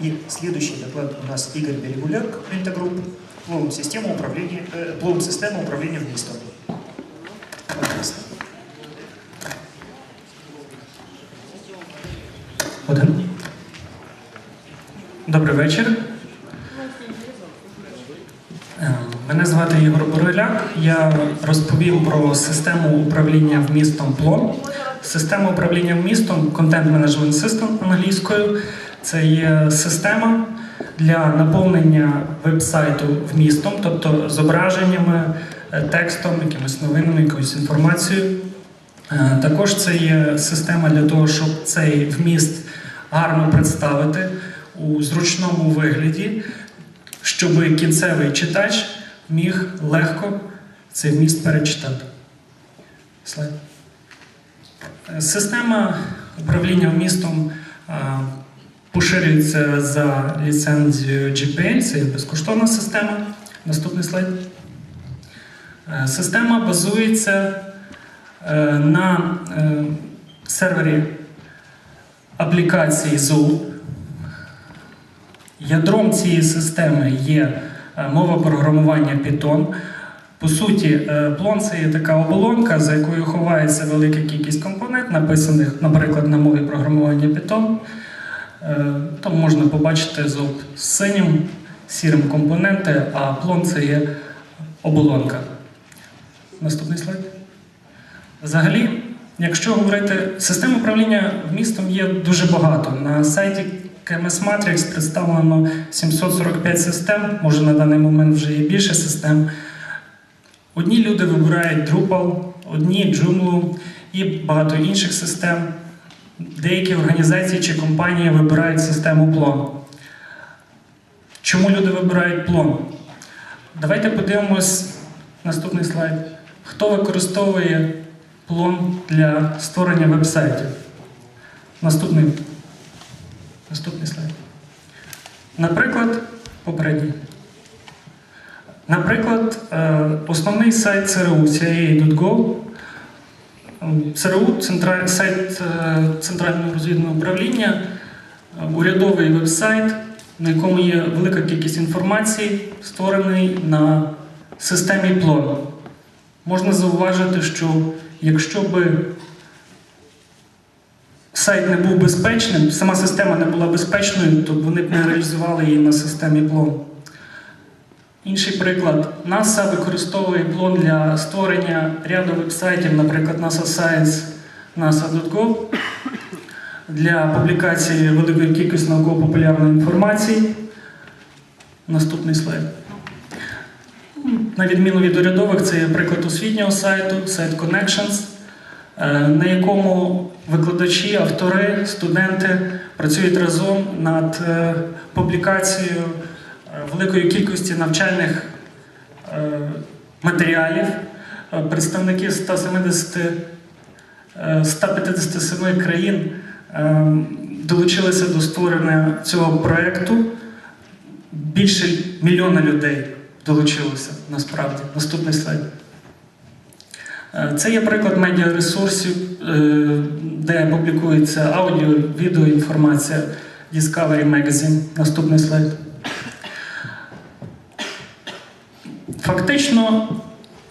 И следующий доклад у нас Игорь Перегуляк, Пентагрупп, Плоум система управления, э, система управления вмістом. Пожалуйста. Добрий вечір. Е, Мене звати Ігор Бороляк. Я розповім про систему управління вмістом плон. Система управління вмістом Management System англійською. Це є система для наповнення веб-сайту вмістом, тобто зображеннями, е, текстом, якимись новинами, якоюсь інформацією. Е, Також це є система для того, щоб цей вміст гарно представити у зручному вигляді, щоб кінцевий читач міг легко цей вміст перечитати. Слайд. Е, Система управління вмістом поширюється за ліцензією GPL, це є безкоштовна система. Наступний слайд. Е, Система базується е, на е, сервері аплікації Zoom. Ядром цієї системи є мова програмування Python. По суті, плон це є така оболонка, за якою ховається велика кількість компонент, написаних, наприклад, на мові програмування Python. Е, Там можна побачити золот з синім, сірим компоненти, а плон це є оболонка. Наступний слайд. Взагалі, якщо говорити, систем управління вмістом є дуже багато. На сайті KMS Matrix представлено 745 систем, може на даний момент вже є більше систем. Одні люди вибирають Drupal, одні Joomla і багато інших систем. Деякі організації чи компанії вибирають систему Plon. Чому люди вибирають Plon? Давайте подивимось наступний слайд. Хто використовує плон для створення веб-сайтів? Наступний. Наступний слайд. Наприклад, попередній. Наприклад, е, основний сайт ЦРУ CIA.gov. ЦРУ сайт е, Центрального розвідного управління, е, урядовий веб-сайт, на якому є велика кількість інформації, створений на системі плон. Можна зауважити, що якщо би сайт не був безпечним, сама система не була безпечною, то вони б не реалізували її на системі плон. Інший приклад. NASA використовує плон для створення ряду веб-сайтів, наприклад, NASA Science, NASA.gov, для публікації великої кількості науково-популярної інформації. Наступний слайд. На відміну від урядових, це є приклад освітнього сайту, сайт Connections, е, на якому викладачі, автори, студенти працюють разом над е, публікацією великої кількості навчальних е, матеріалів. Е, Представники 170, е, 157 країн е, долучилися до створення цього проєкту. Більше мільйона людей долучилося насправді. Наступний слайд. Е, Це є приклад медіаресурсів, е, де публікується аудіо, відео, інформація Discovery Magazine. Наступний слайд. Фактично,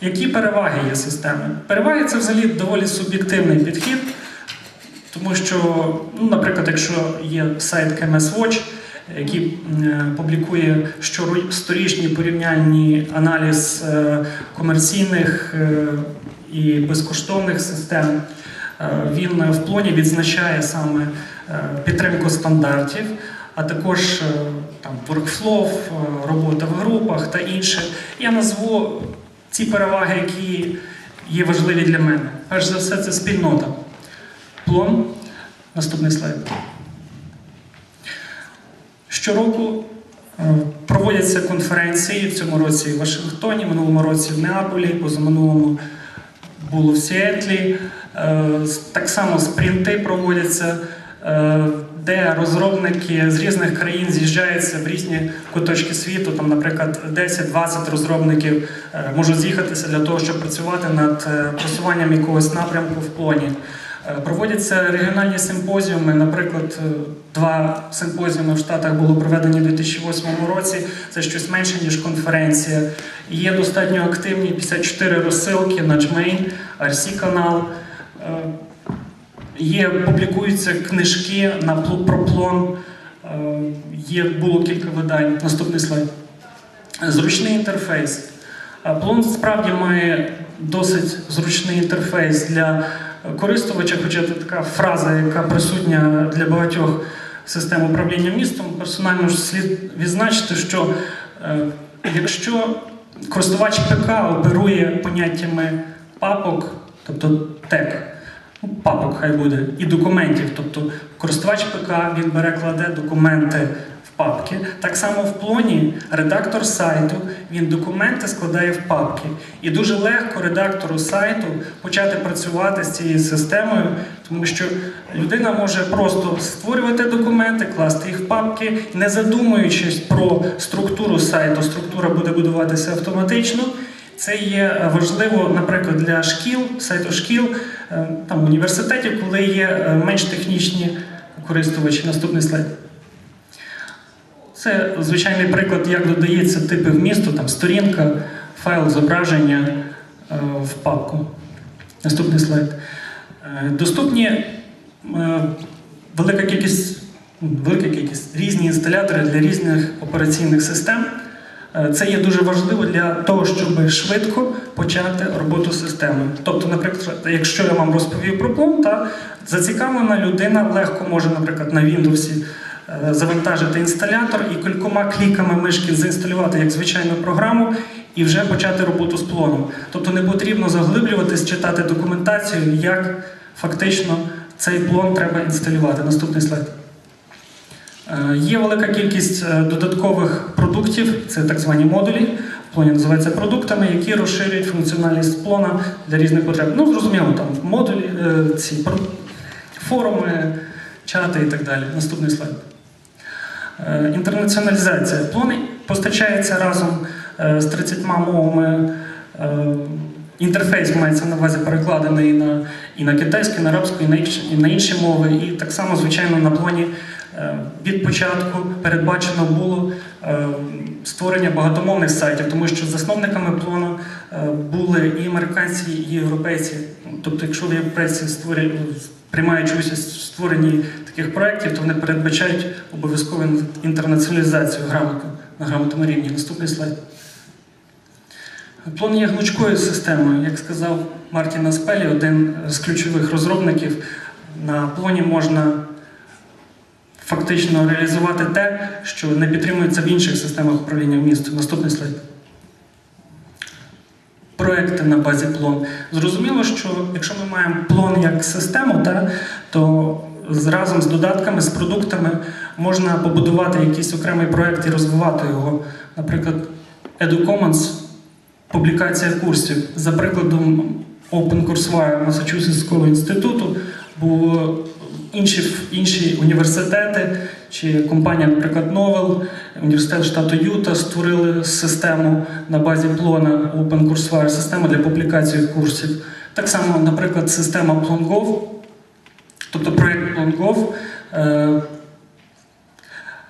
які переваги є системи? Переваги це взагалі доволі суб'єктивний підхід, тому що, ну, наприклад, якщо є сайт KMS Watch, який публікує щорічні порівняльні аналіз е, комерційних е, і безкоштовних систем. Е, Він в плоні відзначає саме підтримку стандартів, а також е, там workflow, е, робота в групах та інше. Я назву ці переваги, які є важливі для мене. Перш за все, це спільнота. Плон. Наступний слайд. Щороку е, проводяться конференції в цьому році в Вашингтоні, минулому році в Неаполі, позаминулому було в Сіетлі. Так само спринти проводяться, де розробники з різних країн з'їжджаються в різні куточки світу. Там, наприклад, 10-20 розробників е, можуть з'їхатися для того, щоб працювати над е, просуванням якогось напрямку в плоні. Е, Проводяться регіональні симпозіуми. Наприклад, два симпозіуми в Штатах було проведені у 2008 році. Це щось менше, ніж конференція. Є достатньо активні 54 розсилки на Джмейн, RC канал. Е, Є, публікуються книжки на про. Е, Є, було кілька видань. Наступний слайд. Зручний інтерфейс. Плон справді має досить зручний інтерфейс для користувача, хоча це така фраза, яка присутня для багатьох систем управління містом. Персонально ж слід відзначити, що е, якщо користувач ПК оперує поняттями папок, тобто ну, папок хай буде, і документів, тобто користувач ПК він бере, кладе документи в папки. Так само в плоні редактор сайту він документи складає в папки. І дуже легко редактору сайту почати працювати з цією системою, тому що людина може просто створювати документи, класти їх в папки, не задумуючись про структуру сайту. Структура буде будуватися автоматично. Це є е, важливо, наприклад, для шкіл, сайту шкіл, е, там університетів, коли є е, менш технічні користувачі. Наступний слайд. Це звичайний приклад, як додається типи вмісту, там сторінка, файл зображення в папку. Наступний слайд. Доступні велика кількість, ну, велика кількість різні інсталятори для різних операційних систем. Е, Це є дуже важливо для того, щоб швидко почати роботу системи. Тобто, наприклад, якщо я вам розповів про плом, та зацікавлена людина легко може, наприклад, на Windows е, завантажити інсталятор і кількома кліками мишки заінсталювати як звичайну програму і вже почати роботу з плоном. Тобто не потрібно заглиблюватись, читати документацію, як фактично цей плон треба інсталювати. Наступний слайд. Е, Є велика кількість е, додаткових продуктів, це так звані модулі. В плані називаються продуктами, які розширюють функціональність плона для різних потреб. Ну, зрозуміло, там модулі, е, ці форуми, чати і так далі. Наступний слайд. Інтернаціоналізація. Плон постачається разом з 30 мовами. Інтерфейс мається на увазі перекладений на, і на китайську, і на арабську, і на інші, і на інші мови. І так само, звичайно, на плані е, від початку передбачено було е, створення багатомовних сайтів, тому що засновниками плану е, були і американці, і європейці. Тобто, якщо європейці створюють, приймаючи участь в створенні таких проєктів, то вони передбачають обов'язкову інтернаціоналізацію грамоти на грамотному рівні. Наступний слайд. Плон є гнучкою системою. Як сказав Мартін Аспелі, один з ключових розробників, на плоні можна фактично реалізувати те, що не підтримується в інших системах управління містом. Наступний слайд. Проекти на базі плон. Зрозуміло, що якщо ми маємо плон як систему, та, то разом з додатками, з продуктами можна побудувати якийсь окремий проект і розвивати його. Наприклад, EduCommons публікація курсів. За прикладом OpenCourseware Масачусетського інституту було інші, інші університети чи компанія, наприклад, Новел, університет штату Юта створили систему на базі плона OpenCourseware, систему для публікації курсів. Так само, наприклад, система PlonGov, тобто проєкт PlonGov, е,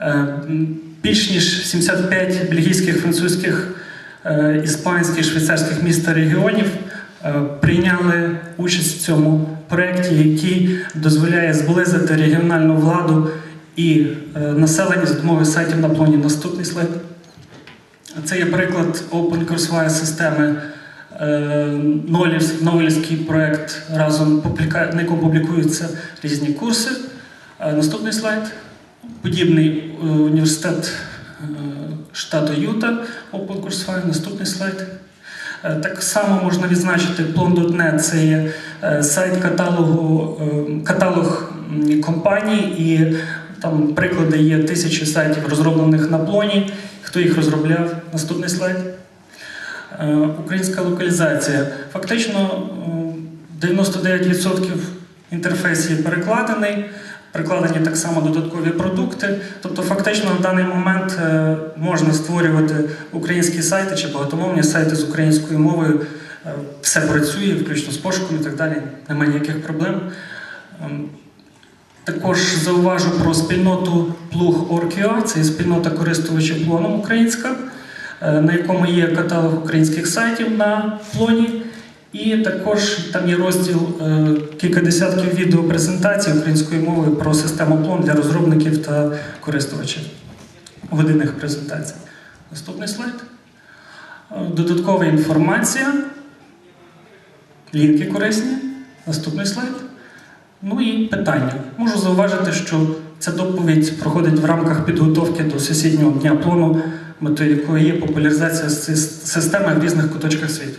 е, більш ніж 75 бельгійських, французьких, е, іспанських, швейцарських міст та регіонів прийняли участь в цьому проєкті, який дозволяє зблизити регіональну владу і е, населення за допомогою сайтів на плані. Наступний слайд. Це є приклад OpenCourseware системи. Е, Новелівський проєкт разом на якому публікуються різні курси. Е, Наступний слайд. Подібний е, університет е, штату Юта, OpenCourseware. Наступний слайд. Е, Так само можна відзначити Plon.net, це є е, сайт каталогу, е, каталог компаній, і там приклади є тисячі сайтів, розроблених на плоні. Хто їх розробляв? Наступний слайд. Українська локалізація. Фактично е, 99% інтерфейсів перекладений, перекладені так само додаткові продукти. Тобто, фактично на даний момент е, можна створювати українські сайти чи багатомовні сайти з українською мовою. Е, Все працює, включно з пошуком і так далі. Немає ніяких проблем. Ем, Також зауважу про спільноту Плуг Оркіо, це спільнота користувачів плоном українська, е, на якому є каталог українських сайтів на плоні. І також там є розділ е, кілька десятків відеопрезентацій українською мовою про систему плон для розробників та користувачів виданих презентацій. Наступний слайд. Е, Додаткова інформація. Лінки корисні. Наступний слайд. Ну і питання. Можу зауважити, що ця доповідь проходить в рамках підготовки до сесійного дня плану, метою якої є популяризація системи в різних куточках світу.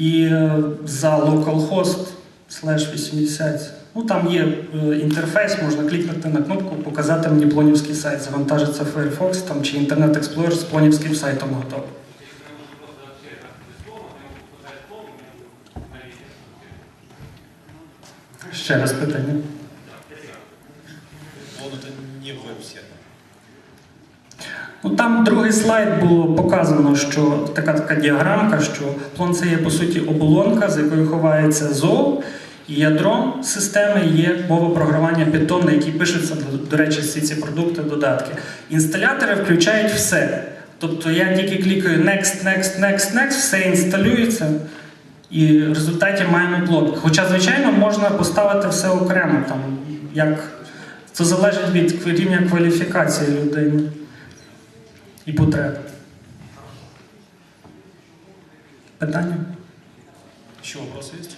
і е, за localhost slash 80. Ну, там є е, інтерфейс, можна клікнути на кнопку, показати мені плонівський сайт. Завантажиться Firefox там, чи Internet Explorer з плонівським сайтом готовий. Ще раз питання. Ну, там другий слайд було показано, що така така діаграмка, що плон це є по суті оболонка, за якою ховається ЗОО, і ядром системи є мова програмування Python, на якій пишуться, до речі, всі ці продукти, додатки. Інсталятори включають все. Тобто я тільки клікаю Next, Next, Next, Next, все інсталюється. І в результаті маємо плод. Хоча, звичайно, можна поставити все окремо, там, як це залежить від рівня кваліфікації людини і потреб. Питання? Еще вопрос есть?